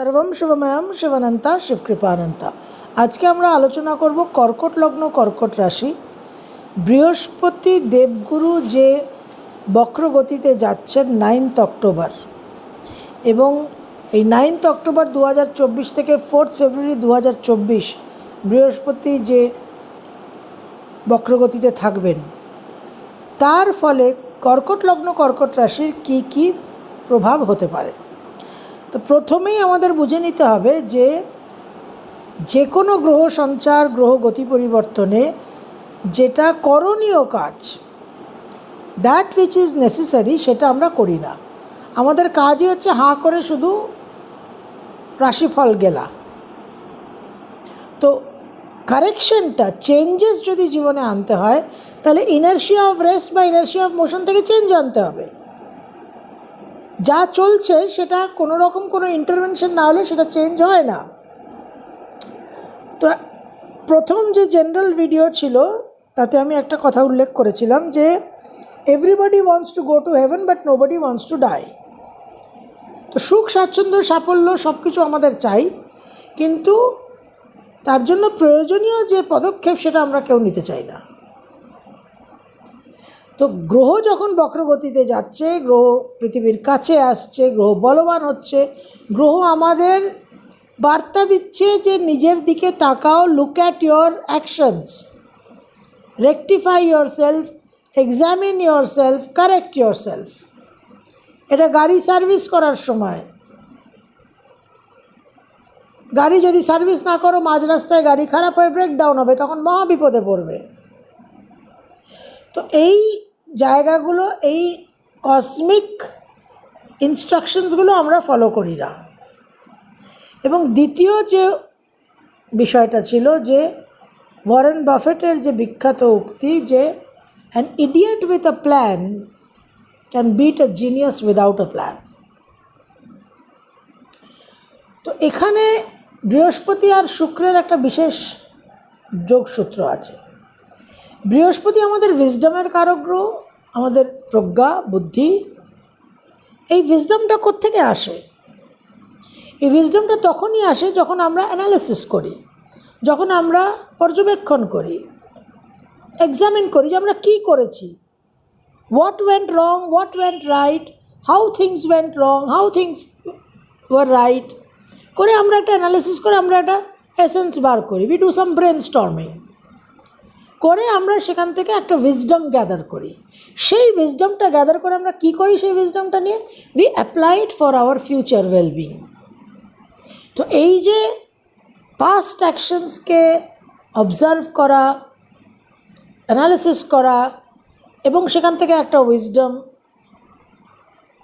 সর্বম শিবময়ম শিবানন্তা শিবকৃপানন্তা। আজকে আমরা আলোচনা করব কর্কট লগ্ন, কর্কট রাশি। বৃহস্পতি দেবগুরু যে বক্রগতিতে যাচ্ছেন নাইনথ অক্টোবর এবং এই নাইনথ অক্টোবর দু হাজার চব্বিশ থেকে ফোর্থ ফেব্রুয়ারি দু হাজার চব্বিশ বৃহস্পতি যে বক্রগতিতে থাকবেন, তার ফলে কর্কট লগ্ন, কর্কট রাশির কী কী প্রভাব হতে পারে? তো প্রথমেই আমাদের বুঝে নিতে হবে যে যে কোনো গ্রহ সঞ্চার, গ্রহ গতি পরিবর্তনে যেটা করণীয় কাজ দ্যাট উইচ ইজ নেসেসারি সেটা আমরা করি না। আমাদের কাজই হচ্ছে হাঁ করে শুধু রাশিফল গেলা। তো কারেকশনটা চেঞ্জেস যদি জীবনে আনতে হয়, তাহলে ইনার্শিয়া অফ রেস্ট বা ইনার্শিয়া অফ মোশন থেকে চেঞ্জ আনতে হবে। যা চলছে সেটা কোনো রকম কোনো ইন্টারভেনশন না হলে সেটা চেঞ্জ হয় না। তো প্রথম যে জেনারেল ভিডিও ছিল, তাতে আমি একটা কথা উল্লেখ করেছিলাম যে everybody wants to go to heaven but nobody wants to die তো সুখ, স্বাচ্ছন্দ্য, সাফল্য সব কিছু আমাদের চাই, কিন্তু তার জন্য প্রয়োজনীয় যে পদক্ষেপ সেটা আমরা কেউ নিতে চাই না। তো গ্রহ যখন বক্রগতিতে যাচ্ছে, গ্রহ পৃথিবীর কাছে আসছে, গ্রহ বলবান হচ্ছে, গ্রহ আমাদের বার্তা দিচ্ছে যে নিজের দিকে তাকাও look at your actions rectify yourself examine yourself correct yourself এটা গাড়ি সার্ভিস করার সময়। গাড়ি যদি সার্ভিস না করো, মাঝ রাস্তায় গাড়ি খারাপ হয়ে ব্রেকডাউন হবে, তখন মহা বিপদে পড়বে। তো এই জায়গাগুলো, এই কসমিক ইনস্ট্রাকশনসগুলো আমরা ফলো করি না। এবং দ্বিতীয় যে বিষয়টা ছিল যে ওয়ারেন বাফেটের যে বিখ্যাত উক্তি যে an idiot with a plan can beat a genius without a plan তো এখানে বৃহস্পতি আর শুক্রের একটা বিশেষ যোগসূত্র আছে। বৃহস্পতি আমাদের উইজডমের কারক গ্রহ আমাদের প্রজ্ঞা, বুদ্ধি, এই উইজডমটা কোত্থেকে আসে? এই উইজডমটা তখনই আসে যখন আমরা অ্যানালিসিস করি, যখন আমরা পর্যবেক্ষণ করি এক্সামিন করি যে আমরা কী করেছি? What went wrong what went right how things went wrong how things were right করে আমরা একটা অ্যানালিসিস করে আমরা একটা এসেন্স বার করি। We do some brainstorming করে আমরা সেখান থেকে একটা উইজডম গ্যাদার করি। সেই উইজডমটা গ্যাদার করে আমরা কি করি সেই উইজডমটা নিয়ে? We applied for our future wellbeing তো এই যে পাস্ট অ্যাকশনসকে অবজার্ভ করা অ্যানালিসিস করা এবং সেখান থেকে একটা উইজডম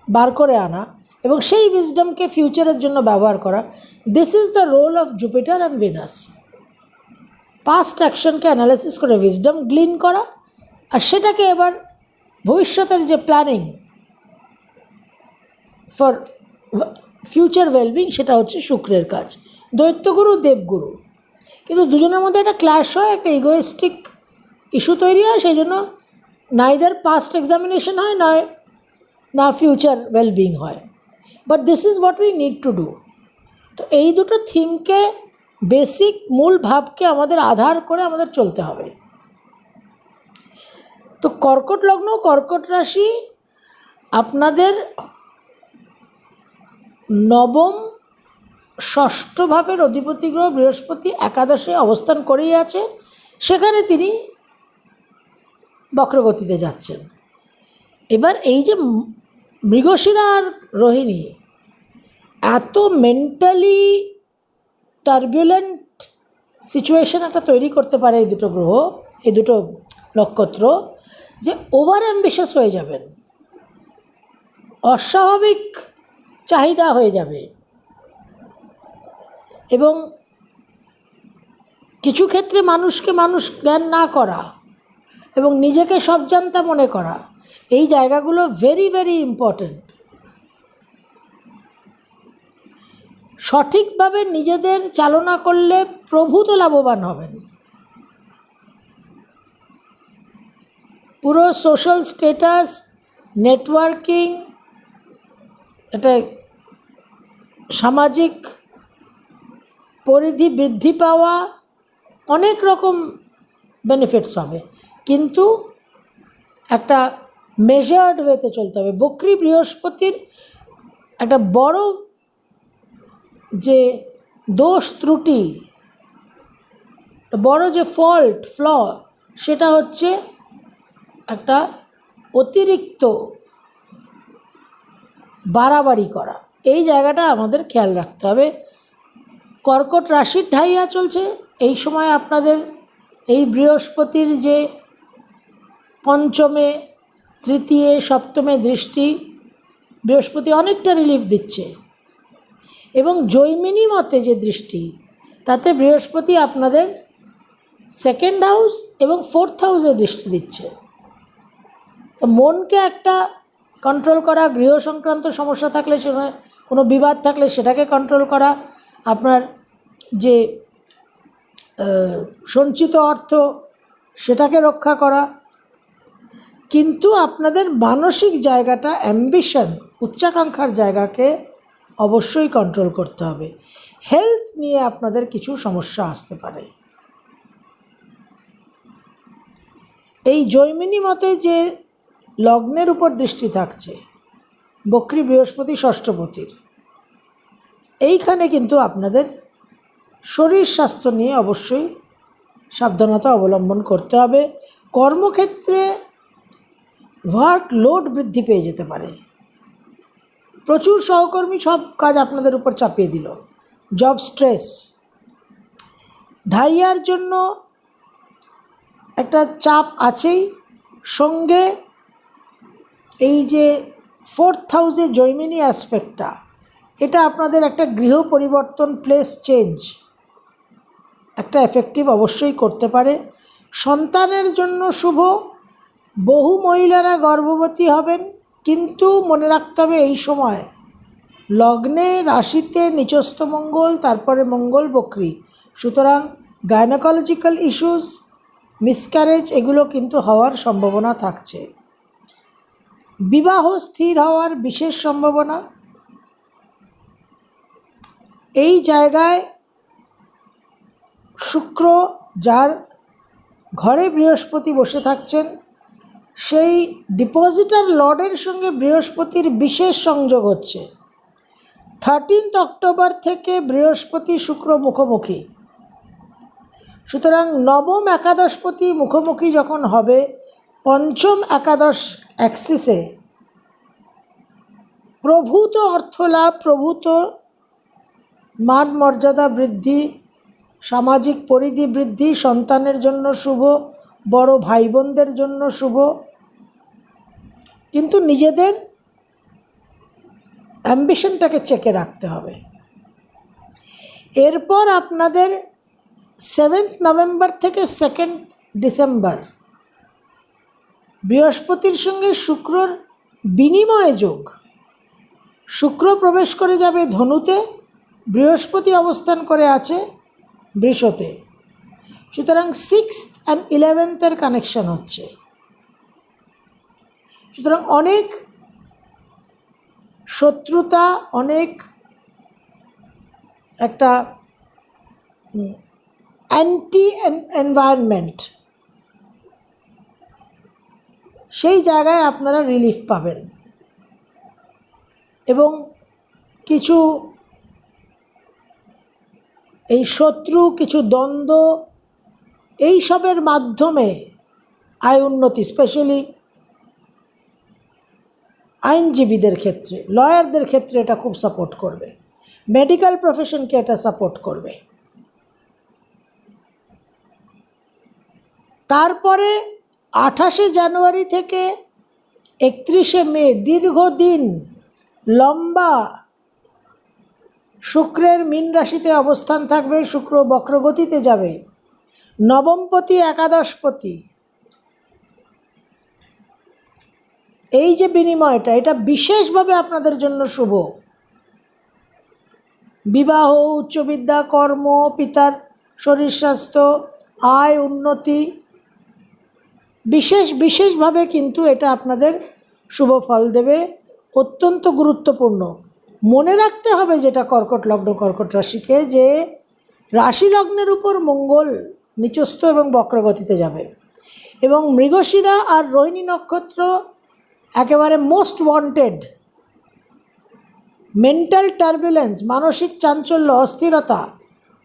বার করে আনা এবং সেই উইজডমকে ফিউচারের জন্য ব্যবহার করা this is the role of Jupiter and Venus past অ্যাকশনকে analysis করে উইজডম গ্লিন করা আর সেটাকে এবার ভবিষ্যতের যে প্ল্যানিং ফর ফিউচার ওয়েলবিং সেটা হচ্ছে শুক্রের কাজ। দৈত্যগুরু, দেবগুরু। কিন্তু দুজনের মধ্যে একটা ক্ল্যাশ হয়, একটা ইগোয়েস্টিক ইস্যু তৈরি হয়, সেই জন্য নাইদার পাস্ট এক্সামিনেশন হয়, নয়, না ফিউচার ওয়েলবিং হয়। But this is what we need to do তো এই দুটো থিমকে বেসিক মূল ভাবকে আমাদের আধার করে আমাদের চলতে হবে। তো কর্কট লগ্ন, কর্কট রাশি আপনাদের নবম, ষষ্ঠ ভাবের অধিপতি গ্রহ বৃহস্পতি একাদশে অবস্থান করেই আছে। সেখানে তিনি বক্রগতিতে যাচ্ছেন। এবার এই যে মৃগশিরা আর রোহিণী, এত মেন্টালি টার্বুলেন্ট সিচুয়েশন একটা তৈরি করতে পারে এই দুটো গ্রহ, এই দুটো নক্ষত্র, যে ওভার অ্যাম্বিশাস হয়ে যাবেন। অস্বাভাবিক চাহিদা হয়ে যাবে। এবং কিছু ক্ষেত্রে মানুষকে মানুষ জ্ঞান না করা এবং নিজেকে সব জানতা মনে করা, এই জায়গাগুলো ভেরি ভেরি ইম্পর্ট্যান্ট সঠিকভাবে নিজেদের চালনা করলে প্রভূত লাভবান হবেন। পুরো সোশ্যাল স্টেটাস নেটওয়ার্কিং এটা সামাজিক পরিধি বৃদ্ধি পাওয়া অনেক রকম বেনিফিটস হবে। কিন্তু একটা মেজার্ড ওয়েতে চলতে হবে। বকরি বৃহস্পতির একটা বড় যে দোষ ত্রুটি, বড় যে ফল্ট ফ্ল সেটা হচ্ছে একটা অতিরিক্ত বাড়াবাড়ি করা। এই জায়গাটা আমাদের খেয়াল রাখতে হবে। কর্কট রাশির ঢাইয়া চলছে। এই সময় আপনাদের এই বৃহস্পতির যে পঞ্চমে, তৃতীয়, সপ্তমে দৃষ্টি বৃহস্পতি অনেকটা রিলিফ দিচ্ছে। এবং জৈমিনী মতে যে দৃষ্টি, তাতে বৃহস্পতি আপনাদের সেকেন্ড হাউস এবং ফোর্থ হাউসে দৃষ্টি দিচ্ছে। তো মনকে একটা কন্ট্রোল করা, গৃহ সংক্রান্ত সমস্যা থাকলে সেটা কোনো বিবাদ থাকলে সেটাকে কন্ট্রোল করা, আপনার যে সঞ্চিত অর্থ সেটাকে রক্ষা করা। কিন্তু আপনাদের মানসিক জায়গাটা অ্যাম্বিশন উচ্চাকাঙ্ক্ষার জায়গাকে অবশ্যই কন্ট্রোল করতে হবে। হেলথ নিয়ে আপনাদের কিছু সমস্যা আসতে পারে। এই জৈমিনী মতে যে লগ্নের উপর দৃষ্টি থাকছে, বক্রী বৃহস্পতি ষষ্ঠপতির, এইখানে কিন্তু আপনাদের শরীর স্বাস্থ্য নিয়ে অবশ্যই সাবধানতা অবলম্বন করতে হবে। কর্মক্ষেত্রে ওয়ার্ক লোড বৃদ্ধি পেয়ে যেতে পারে। প্রচুর সহকর্মী সব কাজ আপনাদের উপর চাপিয়ে দিল। জব স্ট্রেস ঢাইয়ার জন্য একটা চাপ আছেই। সঙ্গে এই যে ফোর্থ হাউসে জৈমিনি অ্যাসপেক্টটা এটা আপনাদের একটা গৃহ পরিবর্তন প্লেস চেঞ্জ একটা এফেক্টিভ অবশ্যই করতে পারে। সন্তানের জন্য শুভ। বহু মহিলারা গর্ভবতী হবেন। কিন্তু মনে রাখতে হবে এই সময়, লগ্নে রাশিতে নিচস্থ মঙ্গল, তারপরে মঙ্গল বক্রি। সুতরাং গাইনোকোলজিক্যাল ইস্যুস মিসক্যারেজ এগুলো কিন্তু হওয়ার সম্ভাবনা থাকছে। বিবাহ স্থির হওয়ার বিশেষ সম্ভাবনা, এই জায়গায় শুক্র যার ঘরে বৃহস্পতি বসে থাকছেন সেই ডিপোজিটার লর্ডের সঙ্গে বৃহস্পতির বিশেষ সংযোগ হচ্ছে। থার্টিনথ অক্টোবর থেকে বৃহস্পতি শুক্র মুখোমুখি। সুতরাং নবম একাদশপতি মুখোমুখি যখন হবে, পঞ্চম একাদশ অ্যাক্সিসে প্রভূত অর্থলাভ প্রভূত মান মর্যাদা বৃদ্ধি, সামাজিক পরিধি বৃদ্ধি, সন্তানের জন্য শুভ বড় ভাই বোনদের জন্য শুভ। কিন্তু নিজেদের অ্যাম্বিশনটাকে চেকে রাখতে হবে। এরপর আপনাদের সেভেন্থ নভেম্বর থেকে সেকেন্ড ডিসেম্বর বৃহস্পতির সঙ্গে শুক্রর বিনিময় যোগ। শুক্র প্রবেশ করে যাবে ধনুতে, বৃহস্পতি অবস্থান করে আছে বৃষতে। সুতরাং সিক্স অ্যান্ড ইলেভেন্থের কানেকশন হচ্ছে। সুতরাং অনেক শত্রুতা, অনেক একটা অ্যান্টি এনভায়রনমেন্ট সেই জায়গায় আপনারা রিলিফ পাবেন। এবং কিছু এই শত্রু, কিছু দ্বন্দ্ব এইসবের মাধ্যমে আয় উন্নতি স্পেশালি আইনজীবীদের ক্ষেত্রে লয়ারদের ক্ষেত্রে এটা খুব সাপোর্ট করবে। মেডিকেল প্রফেশনকে এটা সাপোর্ট করবে। তারপরে আঠাশে জানুয়ারি থেকে একত্রিশে মে দীর্ঘদিন লম্বা শুক্রের মীন রাশিতে অবস্থান থাকবে, শুক্র বক্রগতিতে যাবে। নবমপতি, একাদশপতি। এই যে বিনিময়টা, এটা বিশেষভাবে আপনাদের জন্য শুভ। বিবাহ, উচ্চবিদ্যা, কর্ম, পিতার শরীর স্বাস্থ্য, আয়, উন্নতি, বিশেষ, বিশেষভাবে কিন্তু এটা আপনাদের শুভ ফল দেবে। অত্যন্ত গুরুত্বপূর্ণ। মনে রাখতে হবে যেটা কর্কট লগ্ন, কর্কট রাশিকে, যে রাশি লগ্নের উপর মঙ্গল নিচস্থ এবং বক্রগতিতে যাবে। এবং মৃগশিরা আর রোহিণী নক্ষত্র একেবারে মোস্ট ওয়ান্টেড মেন্টাল টার্বুলেন্স মানসিক চাঞ্চল্য, অস্থিরতা,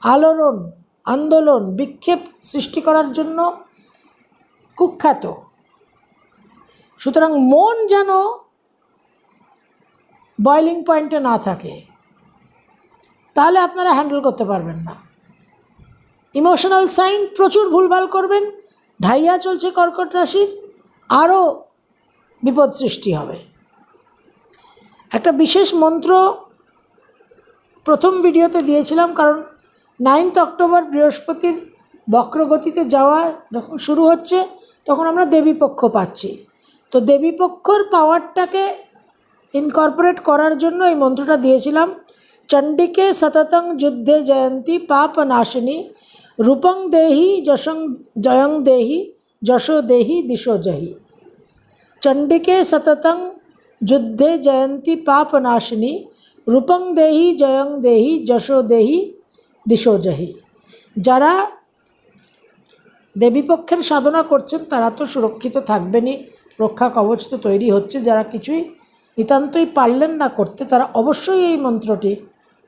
আলোড়ন, আন্দোলন, বিক্ষেপ সৃষ্টি করার জন্য কুখ্যাত। সুতরাং মন যেন বয়লিং পয়েন্টে না থাকে, তাহলে আপনারা হ্যান্ডেল করতে পারবেন না। ইমোশনাল সাইন প্রচুর ভুলভাল করবেন, ঢাইয়া চলছে কর্কট রাশির, আরও বিপদ সৃষ্টি হবে। একটা বিশেষ মন্ত্র প্রথম ভিডিওতে দিয়েছিলাম, কারণ নাইনথ অক্টোবর বৃহস্পতির বক্রগতিতে যাওয়া যখন শুরু হচ্ছে, তখন আমরা দেবীপক্ষ পাচ্ছি। তো দেবীপক্ষর পাওয়ারটাকে ইনকর্পোরেট করার জন্য এই মন্ত্রটা দিয়েছিলাম, চণ্ডীকে সততং যুদ্ধে জয়ন্তী, পাপ নাশিনী রূপং দেহি যশং, জয়ং দেহি, যশো দেহি, দিশো জহি। চণ্ডিকে সততং যুদ্ধে জয়ন্তী পাপনাশিনী, রূপং দেহি, জয়ং দেহি, যশো দেহি, দিশো জহি। যারা দেবীপক্ষের সাধনা করছেন, তারা তো সুরক্ষিত থাকবেনই। রক্ষা কবচ তো তৈরি হচ্ছে, যারা কিছুই নিতান্তই পারলেন না করতে, তারা অবশ্যই এই মন্ত্রটি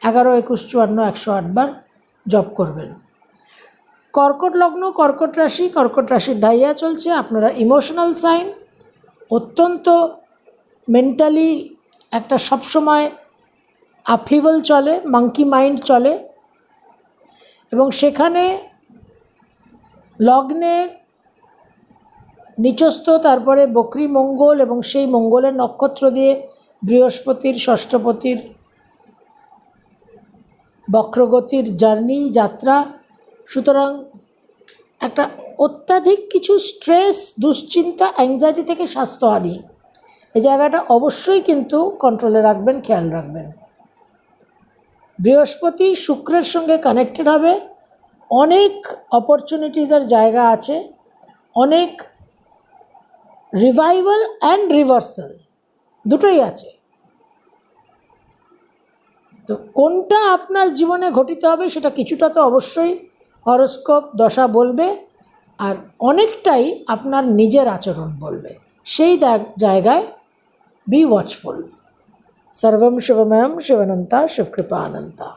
এগারো একুশ চুয়ান্ন একশো আটবার জপ করবেন। কর্কট লগ্ন, কর্কট রাশি, কর্কট রাশির ডাইয়া চলছে। আপনারা ইমোশনাল সাইন অত্যন্ত মেন্টালি একটা সবসময় আপহিভাল চলে মাঙ্কি মাইন্ড চলে। এবং সেখানে লগ্নের নিচস্থ, তারপরে বকরি মঙ্গল এবং সেই মঙ্গলের নক্ষত্র দিয়ে বৃহস্পতির, ষষ্ঠপতির, বক্রগতির জার্নি যাত্রা সুতরাং একটা অত্যাধিক কিছু স্ট্রেস, দুশ্চিন্তা অ্যাংজাইটি থেকে স্বাস্থ্যহানি এই জায়গাটা অবশ্যই কিন্তু কন্ট্রোলে রাখবেন, খেয়াল রাখবেন। বৃহস্পতি শুক্রের সঙ্গে কানেক্টেড হবে। অনেক অপরচুনিটিসের জায়গা আছে। অনেক রিভাইভাল অ্যান্ড রিভার্সাল দুটোই আছে। তো কোনটা আপনার জীবনে ঘটিত হবে সেটা কিছুটা তো অবশ্যই হরস্কোপ, দশা বলবে আর অনেকটাই আপনার নিজের আচরণ বলবে। সেই জায়গায় বি ওয়াচফুল সর্বম শিবময়ম শিবনন্তা শিবকৃপা অনন্তা